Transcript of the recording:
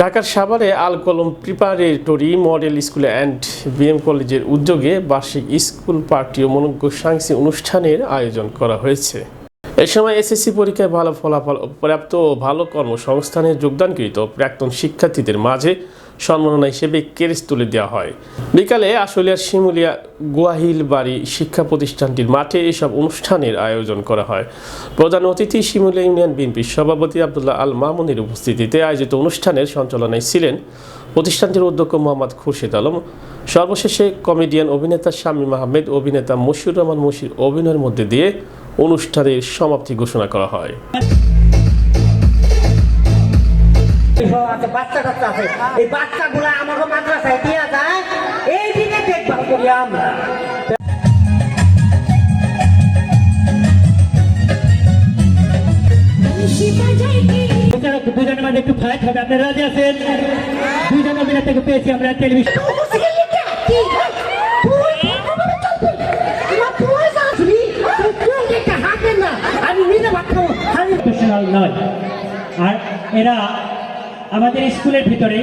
ঢাকার সাভারে Al Kalam preparatory model school and BM কলেজের উদ্যোগে বার্ষিক স্কুল পার্টি ও মনজ্ঞ সাংসি অনুষ্ঠানের আয়োজন করা হয়েছে। এ সময় এসএসসি পরীক্ষায় ভালো ফলাফল প্রাপ্ত ও ভালো কর্মসংস্থানে যোগদানকৃত প্রাক্তন শিক্ষার্থীদের মাঝে সম্মাননা হিসেবে কেরেস তুলে দেওয়া হয়। বিকালে আশুলিয়ার শিমুলিয়া গুয়াহিল বাড়ি শিক্ষা প্রতিষ্ঠানটির মাঠে এসব অনুষ্ঠানের আয়োজন করা হয়। প্রধান অতিথি শিমুলিয়া ইউনিয়ন বিএনপির সভাপতি আবদুল্লাহ আল মামুনের উপস্থিতিতে আয়োজিত অনুষ্ঠানের সঞ্চালনায় ছিলেন প্রতিষ্ঠানটির অধ্যক্ষ মোহাম্মদ খুরশেদ আলম। সর্বশেষে কমেডিয়ান অভিনেতা শামীম আহমেদ, অভিনেতা মশিউর রহমান মশির অভিনয়ের মধ্যে দিয়ে অনুষ্ঠানের সমাপ্তি ঘোষণা করা হয়। বাচ্চা কাচ্চা আছে। এই বাচ্চাগুলো আমাকে মাদ্রাসায় দিয়ে যায় এই দিকে দেখভাল করি আমরা। দুজনে দুজনের মাঝে একটু ফাইট হবে আপনারা রাজি আছেন? দুজন অভিনেতাকে পেয়েছি আমরা টেলিভিশন আমি নিজে ভাত খাব আমি প্রফেশনাল নয় আর এরা আমাদের স্কুলের ভিতরে